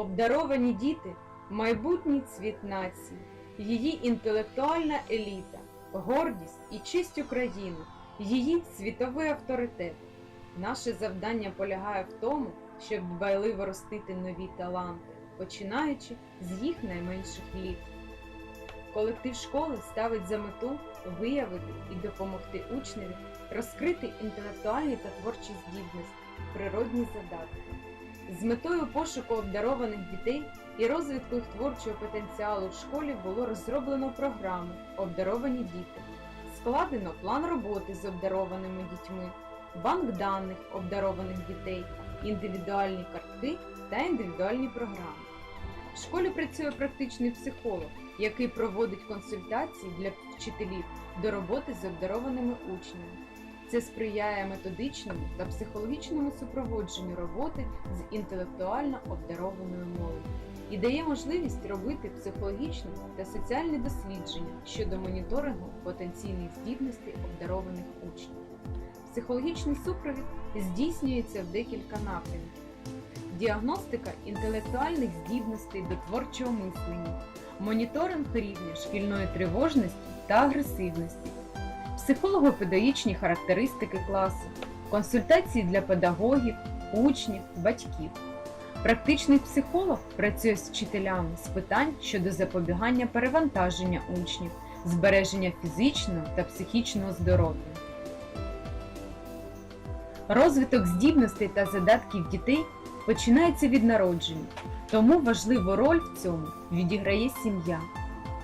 Обдаровані діти майбутній цвіт нації, її інтелектуальна еліта, гордість і честь України, її світовий авторитет. Наше завдання полягає в тому, щоб дбайливо ростити нові таланти, починаючи з їх найменших літ. Колектив школи ставить за мету виявити і допомогти учневі розкрити інтелектуальні та творчі здібності, природні задатки. З метою пошуку обдарованих дітей і розвитку їх творчого потенціалу в школі було розроблено програму Обдаровані діти, складено план роботи з обдарованими дітьми, банк даних обдарованих дітей, індивідуальні картки та індивідуальні програми. В школі працює практичний психолог, який проводить консультації для вчителів до роботи з обдарованими учнями. Це сприяє методичному та психологічному супроводженню роботи з інтелектуально обдарованою молоддю і дає можливість робити психологічні та соціальні дослідження щодо моніторингу потенційних здібностей обдарованих учнів. Психологічний супровід здійснюється в декілька напрямків: діагностика інтелектуальних здібностей до творчого мислення, моніторинг рівня шкільної тривожності та агресивності, психолого-педагогічні характеристики класу, консультації для педагогів, учнів, батьків. Практичний психолог працює з вчителями з питань щодо запобігання перевантаження учнів, збереження фізичного та психічного здоров'я. Розвиток здібностей та задатків дітей починається від народження, тому важливу роль в цьому відіграє сім'я.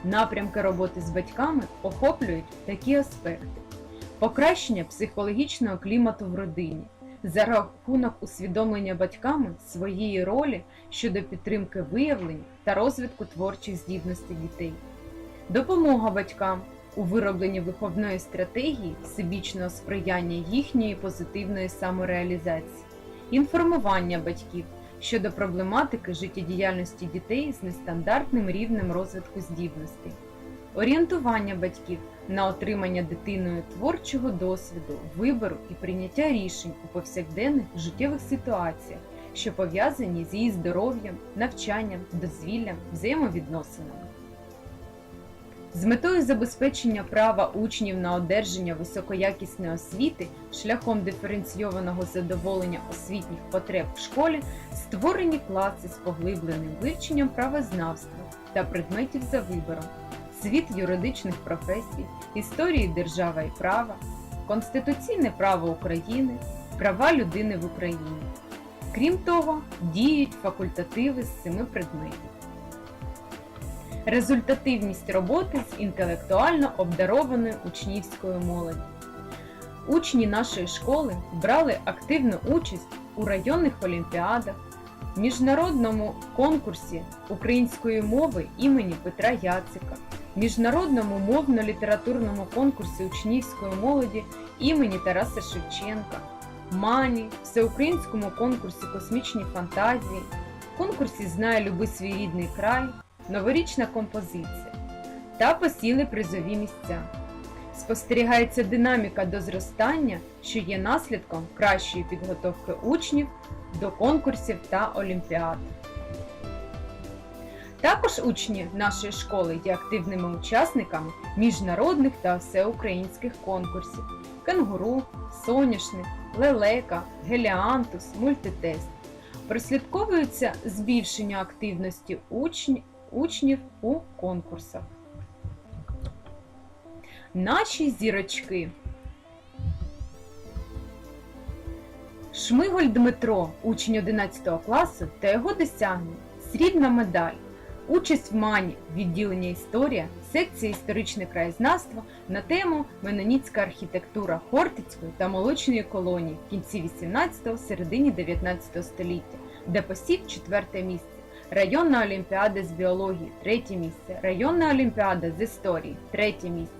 Напрямки роботи з батьками охоплюють такі аспекти: покращення психологічного клімату в родині. За рахунок усвідомлення батьками своєї ролі щодо підтримки виявлення та розвитку творчих здібностей дітей, допомога батькам у виробленні виховної стратегії всебічного сприяння їхньої позитивної самореалізації, інформування батьків щодо проблематики життєдіяльності дітей з нестандартним рівнем розвитку здібностей, орієнтування батьків на отримання дитиною творчого досвіду, вибору і прийняття рішень у повсякденних життєвих ситуаціях, що пов'язані з її здоров'ям, навчанням, дозвіллям, взаємовідносинами. З метою забезпечення права учнів на одержання високоякісної освіти шляхом диференційованого задоволення освітніх потреб в школі створені класи з поглибленим вивченням правознавства та предметів за вибором, світ юридичних професій, історії держава і права, конституційне право України, права людини в Україні. Крім того, діють факультативи з семи предметів. Результативність роботи з інтелектуально обдарованою учнівською молоді. Учні нашої школи брали активну участь у районних олімпіадах, міжнародному конкурсі української мови імені Петра Яцика, міжнародному мовно-літературному конкурсі учнівської молоді імені Тараса Шевченка, Мані, всеукраїнському конкурсі Космічні фантазії, конкурсі Знає люби свій рідний край новорічна композиція та посіли призові місця. Спостерігається динаміка до зростання, що є наслідком кращої підготовки учнів до конкурсів та олімпіад. Також учні нашої школи є активними учасниками міжнародних та всеукраїнських конкурсів кенгуру, соняшник, лелека, геліантус, мультитест. Прослідковується збільшення активності учнів учнів у конкурсах. Наші зірочки. Шмиголь Дмитро, учень 11 класу та його досягнення. Срібна медаль. Участь в мані відділення історія, секція історичне краєзнавство на тему Меноніцька архітектура Хортицької та молочної колонії в кінці 18-го, середині 19 століття, де посів четверте місце. Районна олімпіада з біології третє місце. Районна олімпіада з історії третє місце.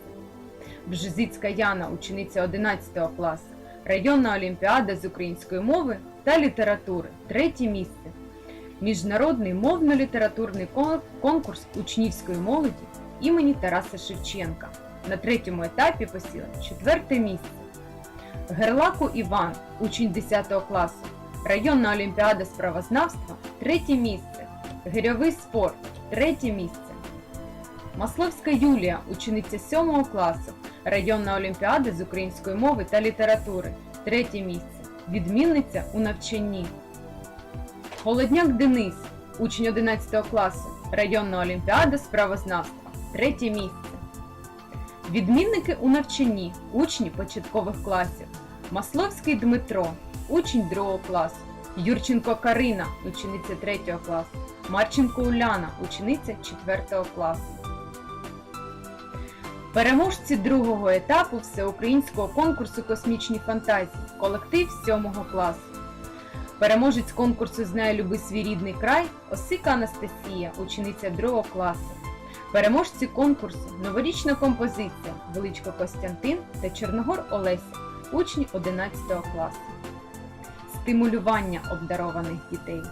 Бжезицька Яна, учениця 11 класу. Районна олімпіада з української мови та літератури третє місце. Міжнародний мовно-літературний конкурс учнівської молоді імені Тараса Шевченка. На третьому етапі посіла четверте місце. Герлаку Іван, учень 10 класу. Районна олімпіада з правознавства третє місце. Гирьовий спорт третє місце. Масловська Юлія, учениця 7 класу, районна олімпіада з української мови та літератури третє місце. Відмінниця у навчанні. Холодняк Денис, учень 11 класу, районна олімпіада з правознавства третє місце. Відмінники у навчанні, учні початкових класів. Масловський Дмитро, учень 2 класу. Юрченко Карина, учениця 3 класу. Марченко Уляна, учениця 4 класу. Переможці другого етапу всеукраїнського конкурсу Космічні фантазії, колектив 7 класу. Переможець конкурсу Знає люби свій рідний край Осика Анастасія, учениця 2 класу. Переможці конкурсу Новорічна композиція Величко Костянтин та Чорногор Олеся, учні 11 класу. Стимулювання обдарованих дітей.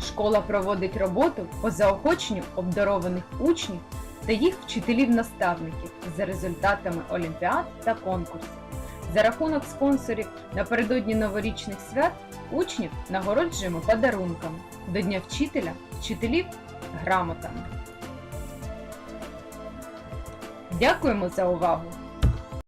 Школа проводить роботу по заохоченню обдарованих учнів та їх вчителів-наставників за результатами олімпіад та конкурсів. За рахунок спонсорів напередодні новорічних свят учнів нагороджуємо подарунками до Дня вчителя, вчителів грамотами. Дякуємо за увагу!